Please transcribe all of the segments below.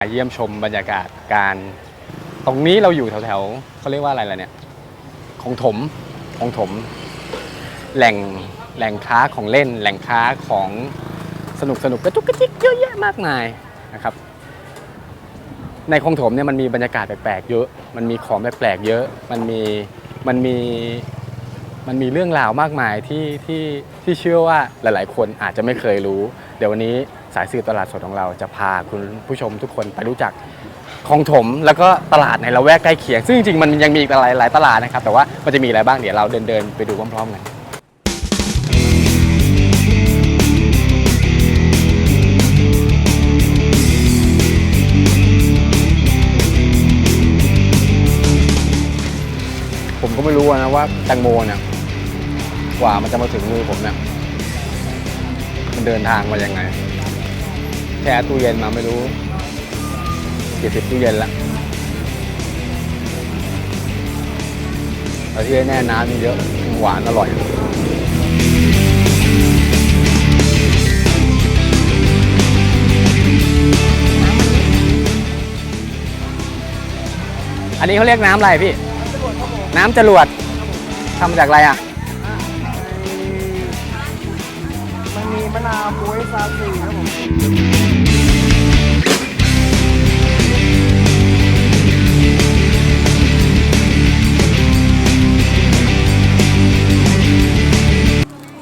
เยี่ยมชมบรรยากาศการ ตรงนี้เราอยู่แถวๆเขาเรียกว่าอะไรล่ะเนี่ยของถมของถม แหล่งแหล่งค้าของเล่น แหล่งค้าของสนุกสนุกกระจุกกระจิกเยอะแยะมากมายนะครับ ในคลองถมเนี่ยมันมีบรรยากาศแปลกๆเยอะ มันมีของแปลกๆเยอะ มันมีมันมีมันมีเรื่องราวมากมายที่ที่ที่เชื่อว่าหลาย ๆ คนอาจจะไม่เคยรู้ เดี๋ยววันนี้ สายสื่อตลาดสดของเราจะพาคุณผู้ชมทุกคนไปรู้จักคลองถมแล้วก็ตลาดในละแวกใกล้เคียง ซึ่งจริงๆมันยังมีอีกหลายหลายตลาดนะครับ แต่ว่ามันจะมีอะไรบ้างเดี๋ยวเราเดินเดินๆไปดูพร้อมๆกันผมก็ไม่รู้นะว่าแตงโมเนี่ยกว่ามันจะมาถึงมือผมเนี่ยมันเดินทางมายังไง แช่ตู้เย็นมาไม่รู้กี่สิบตู้เย็นละแต่ที่แน่น้ำมันเยอะหวานอร่อยอันนี้เขาเรียกน้ำอะไรพี่ น้ำจรวดทำมาจากอะไรอะ มันมีมะนาวบวยซาซีครับผม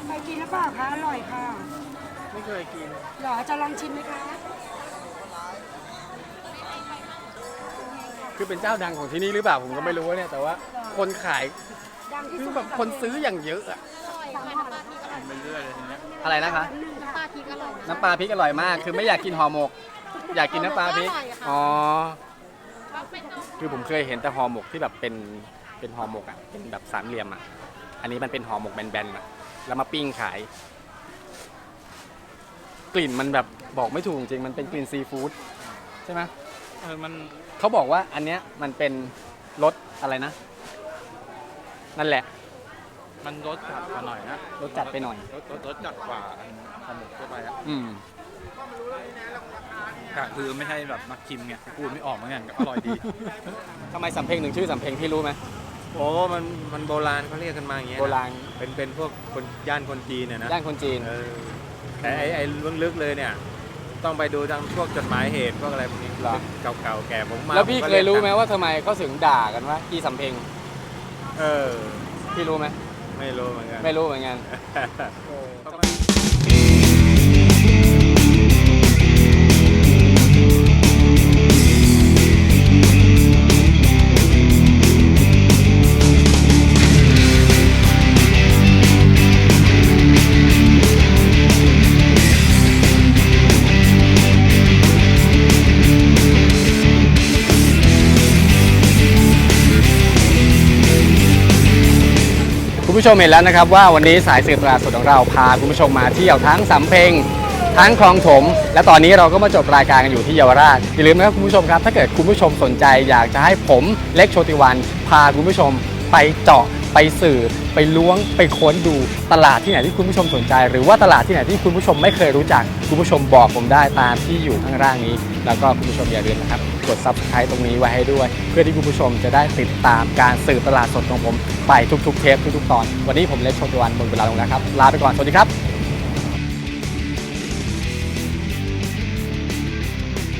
เคยกินหรือเปล่าคะ อร่อยค่ะไม่เคยกินหรอจะลองชิมไหมคะ คือเป็นเจ้าดังของที่นี่หรือเปล่าผมก็ไม่รู้เนี่ยแต่ว่าคนขายดังที่คืสุอดแบบคนซื้ออย่างเยอะอะ สามห่อเหรอคะ ไปเรื่อยเลยทีเนี้ย อะไรนะคะหนึ่งค่ะปลาพริกอร่อยนะน้ำปลาพริกอร่อยมาก คือไม่อยากกินห่อหมก อยากกินน้ำปลาพริกอร่อยค่ะอ๋อ คือผมเคยเห็นแต่ห่อหมกที่แบบเป็น เป็นห่อหมกอะ เป็นแบบสามเหลี่ยมอะ อันนี้มันเป็นห่อหมกแบนๆอะ แล้วมาปิ้งขาย กลิ่นมันแบบบอกไม่ถูกจริง มันเป็นกลิ่นซีฟู้ดใช่ไหมเออมันเขาบอกว่าอันเนี้ยมันเป็นรสอะไรนะ นั่นแหละ มันรสจัดกว่าหน่อยนะรสจัดไปหน่อย รสรสรสจัดกว่าอันขนมทั่วไปอะอืมแต่คือไม่ใช่แบบนักชิมไงพูดไม่ออกเหมือนกันอร่อยดี ทำไมสำเพ็งถึงชื่อสำเพ็งพี่รู้ไหมโอ้ มัน มันโบราณเขาเรียกกันมาอย่างเงี้ยโบนะราณเป็น เป็นพวกคนย่านคนจีนเนี่ยนะ ย่านคนจีน เออแต่ไอ้ ไอ้ลึกๆเลยเนี่ย ต้องไปดูทางพวกจดหมายเหตุพวกอะไรพวกนี้เหรอ เก่าๆแก่ผมมาแล้วพี่ผก็เคยรู้ไหมกันว่าทำไมเขาถึงด่ากันว่าอีสำเพ็งเออ พี่รู้ไหม ไม่รู้เหมือนกัน ไม่รู้เหมือนกันคุณ ผู้ชมเห็นแล้วนะครับว่าวันนี้สายสืบตลาดสดของเราพาคุณผู้ชมมาเที่ยวทั้งสำเพ็งทั้งคลองถม และตอนนี้เราก็มาจบรายการกันอยู่ที่เยาวราชอย่าลืมนะครับคุณผู้ชมครับ ถ้าเกิดคุณผู้ชมสนใจอยากจะให้ผมเล็กโชติวัน พาคุณผู้ชมไปเจาะไปสื่อไปล้วงไปค้นดูตลาดที่ไหนที่คุณผู้ชมสนใจ หรือว่าตลาดที่ไหนที่คุณผู้ชมไม่เคยรู้จัก คุณผู้ชมบอกผมได้ตามที่อยู่ข้างล่างนี้ แล้วก็คุณผู้ชมอย่าลืมนะครับ กด subscribe ตรงนี้ไว้ให้ด้วย เพื่อที่คุณผู้ชมจะได้ติดตามการสืบตลาดสดของผม ไปทุกๆ เทปทุกๆตอน วันนี้ผมเล็กโชติวันหมดเวลาลงแล้วครับ ลาไปก่อน สวัสดีครับ